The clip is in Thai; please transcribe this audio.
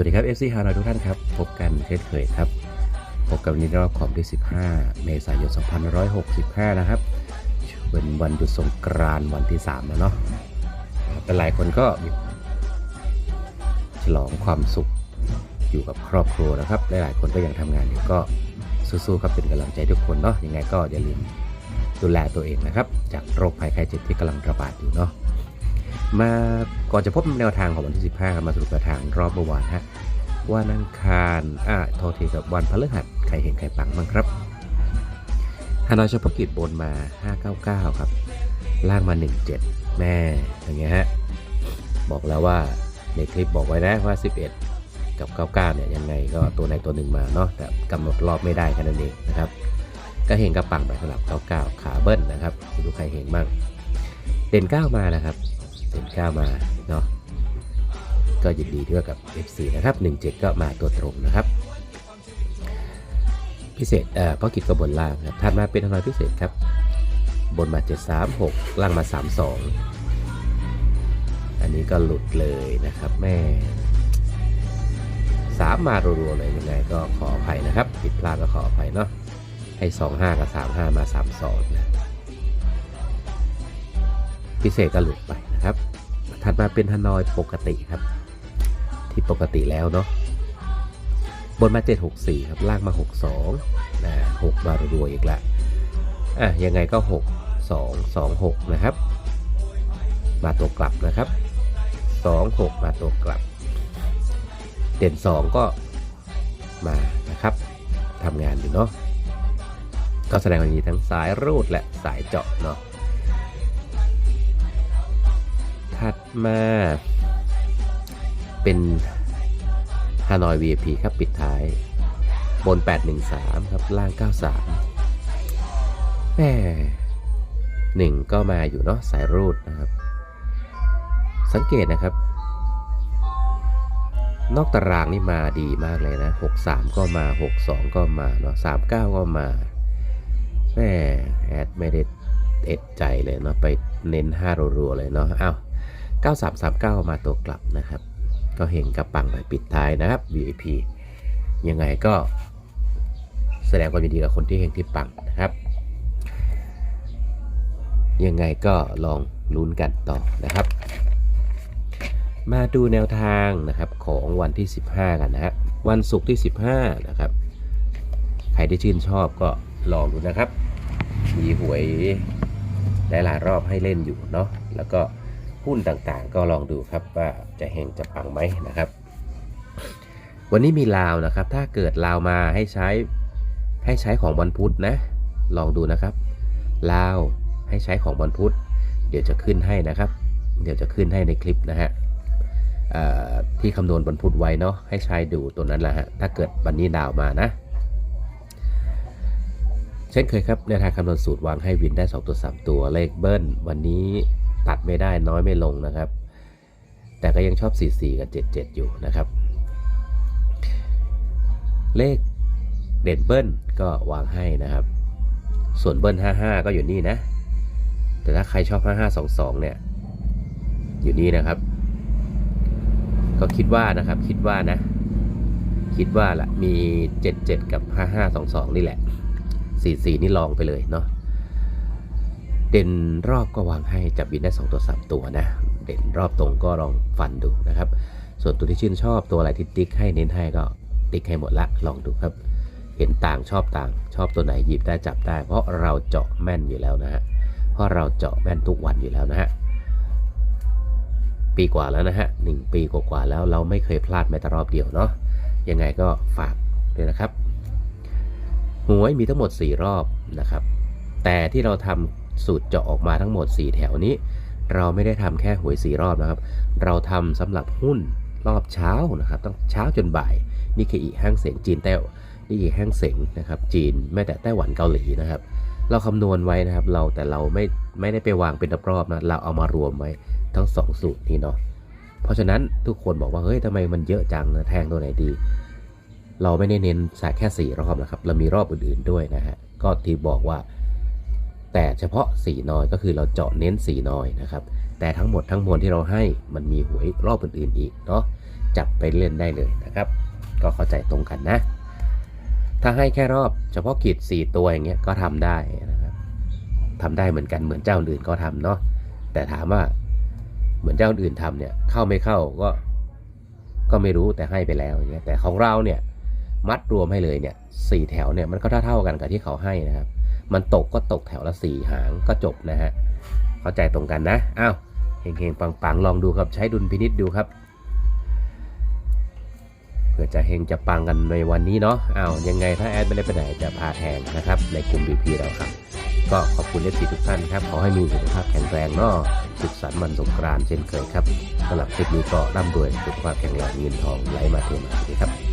วัสดีครับ FC ฮานอยทุกท่านครับ พบกันเช่นเคยครับ พบกันวันนี้รอบของที่ 15 เมษายน 2565 นะครับเป็นวันหยุดสงกรานต์วันที่ 3 แล้วเนาะแต่หลายคนก็ฉลองความสุขอยู่กับครอบครัวนะครับ หลายๆคนก็ยังทำงานอยู่ก็สู้ๆครับเป็นกำลังใจทุกคนเนาะยังไงก็อย่าลืมดูแลตัวเองนะครับ จากโรคภัยไข้เจ็บที่กำลังระบาดอยู่เนาะ มาก่อนจะพบแนวทางของวันที่ 15 มาสรุปแนวทางรอบเมื่อวานฮะวันอังคารอ่าโทษทีกับวันพฤหัสใครเห็นใครปังบ้างครับฮานอยเฉพาะกิจบนมา 599 ครับ ล่างมา 17 แม่อย่างเงี้ยฮะ บอกแล้วว่าในคลิปบอกไว้นะว่า 11 กับ 99 เนี่ยยังไงก็ตัวไหนตัวหนึ่งมาเนาะแต่กำหนดรอบไม่ได้แค่นั้นเองนะครับ ก็เห็นกับปังไปสำหรับ 99 ขาเบิ้ลนะครับดูใครเห็นบ้างเด่น 9 มาแล้วครับ เด่น9มาเนาะก็ยินดีด้วยกับ FC นะครับ 17 ก็มาตัวตรงนะครับ พิเศษเอ่อพราะกิจก็บนล่างครับถัดมาเป็นทนายพิเศษครับ บนมา 736 ล่างมา 32 อันนี้ก็หลุดเลยนะครับแม่สามมารัวๆเลยยังไงก็ขออภัยนะครับ ผิดพลาดก็ขออภัยเนาะให้ 25 กับ 35 มา 32 นะ พิเศษก็หลุดไปนะครับ ถัดมาเป็นฮานอยปกติครับ ที่ปกติแล้วเนาะบนมา 764 ครับล่างมา 62นะ6มารัวๆอีกละอะยังไงก็ 6 2 2 6 นะครับ มาตัวกลับนะครับ 2 6 มาตัวกลับ เด่น 2 ก็มานะครับทำงานอยู่เนาะก็แสดงความีทั้งสายรูดและสายเจาะเนาะ ถัดมาเป็นฮานอย VIP ครับปิดท้าย บน 813 ครับล่าง 93แหมหนึ่งก็มาอยู่เนาะสายรูดนะครับ สังเกตนะครับ นอกตารางนี่มาดีมากเลยนะ 63 ก็มา 62 ก็มาเนาะ39 ก็มาแหมแอดไม่ได้เอ็ดใจเลยเนาะไปเน้น5รัวๆเลยเนาะอ้าว 9339 มาตัวกลับนะครับ ก็เห็นกระปังไปปิดท้ายนะครับ VIP ยังไงก็แสดงความยินดีกับคนที่เฮงที่ปังนะครับ ยังไงก็ลองลุ้นกันต่อนะครับ มาดูแนวทางนะครับของวันที่ 15 กันนะฮะวันศุกร์ที่ 15 นะครับ ใครที่ชื่นชอบก็ลองดูนะครับ มีหวยได้หลายรอบให้เล่นอยู่เนาะแล้วก็ หุ้นต่างๆ ก็ลองดูครับว่าจะเฮงจะปังไหมนะครับ วันนี้มีลาวนะครับ ถ้าเกิดลาวมาให้ใช้ให้ใช้ของวันพุธนะ ลองดูนะครับ ลาวให้ใช้ของวันพุธ เดี๋ยวจะขึ้นให้นะครับ เดี๋ยวจะขึ้นให้ในคลิปนะฮะที่คำนวณวันพุธไว้เนาะให้ใช้ดูตัวนั้นแหละฮะถ้าเกิดวันนี้ดาวมานะเช่นเคยครับในทางคำนวณสูตรวางให้วินได้ 2 ตัว 3 ตัวเลขเบิ้ลวันนี้ ตัดไม่ได้น้อยไม่ลงนะครับ แต่ก็ยังชอบ 44 กับ 77 อยู่นะครับ เลขเด่นเบิ้ลก็วางให้นะครับ ส่วนเบิ้ล 55 ก็อยู่นี่นะ แต่ถ้าใครชอบ 5522 เนี่ย อยู่นี่นะครับ ก็คิดว่านะครับคิดว่านะ คิดว่าละมี 77 กับ 5522 นี่แหละ 44 นี่ลองไปเลยเนาะ เด่นรอบก็วางให้จับบินได้ 2 ตัว 3 ตัวนะ เด่นรอบตรงก็ลองฟันดูนะครับ ส่วนตัวที่ชื่นชอบตัวอะไรที่ติ๊กให้เน้นให้ก็ติ๊กให้หมดละลองดูครับ เห็นต่างชอบต่างชอบตัวไหนหยิบได้จับได้ เพราะเราเจาะแม่นอยู่แล้วนะฮะเพราะเราเจาะแม่นทุกวันอยู่แล้วนะฮะปีกว่าแล้วนะฮะหนึ่งปีกว่าแล้วเราไม่เคยพลาดแม้แต่รอบเดียวเนาะยังไงก็ฝากด้วยนะครับหวยมีทั้งหมด 4 รอบนะครับ แต่ที่เราทำ สูตรเจาะออกมาทั้งหมด 4 แถวนี้ เราไม่ได้ทำแค่หวย4รอบนะครับ เราทำสำหรับหุ้นรอบเช้านะครับตั้งเช้าจนบ่ายนี่คืออีห้างเสียงจีนแต้วนี่อีห้างเสียงนะครับจีนแม้แต่ไต้หวันเกาหลีนะครับ เราคำนวณไว้นะครับเราแต่เราไม่ไม่ได้ไปวางเป็นรอบๆนะเราเอามารวมไว้ทั้ง 2 สูตรนี้เนาะเพราะฉะนั้นทุกคนบอกว่าเฮ้ยทำไมมันเยอะจังนะแทงตัวไหนดี เราไม่ได้เน้นสายแค่4รอบนะครับเรามีรอบอื่นๆด้วยนะฮะก็ที่บอกว่า แต่เฉพาะ4นอยก็คือเราเจาะเน้น4นอยนะครับ แต่ทั้งหมดทั้งมวลที่เราให้มันมีหวยรอบอื่นๆอีกเนาะจับไปเล่นได้เลยนะครับ ก็เข้าใจตรงกันนะ ถ้าให้แค่รอบเฉพาะกิจ4ตัวอย่างเงี้ยก็ทำได้นะครับทำได้เหมือนกันเหมือนเจ้าอื่นก็ทำเนาะแต่ถามว่าเหมือนเจ้าอื่นทำเนี่ยเข้าไม่เข้าก็ก็ไม่รู้แต่ให้ไปแล้วอย่างเงี้ยแต่ของเราเนี่ยมัดรวมให้เลยเนี่ยสี่แถวเนี่ยมันก็เท่าๆกันกับที่เขาให้นะครับ มันตกก็ตกแถวละสี่หางก็จบนะฮะ เข้าใจตรงกันนะอ้าวเฮงๆปังๆ ลองดูครับใช้ดุลพินิษดูครับเพื่อจะเฮงจะปังกันในวันนี้เนาะอ้าวยังไงถ้าแอดไม่ได้ไปไหนจะพาแทงนะครับในกลุ่ม BP เราครับ ก็ขอบคุณเอฟซีทุกท่านครับ ขอให้มีสุขภาพแข็งแรงเนาะสุขสันต์วันสงกรานต์เช่นเคยครับสำหรับคลิปนี้ก็ร่ำรวยสุขภาพแข็งแรงเงินทองไหลมาเทมาดีครับ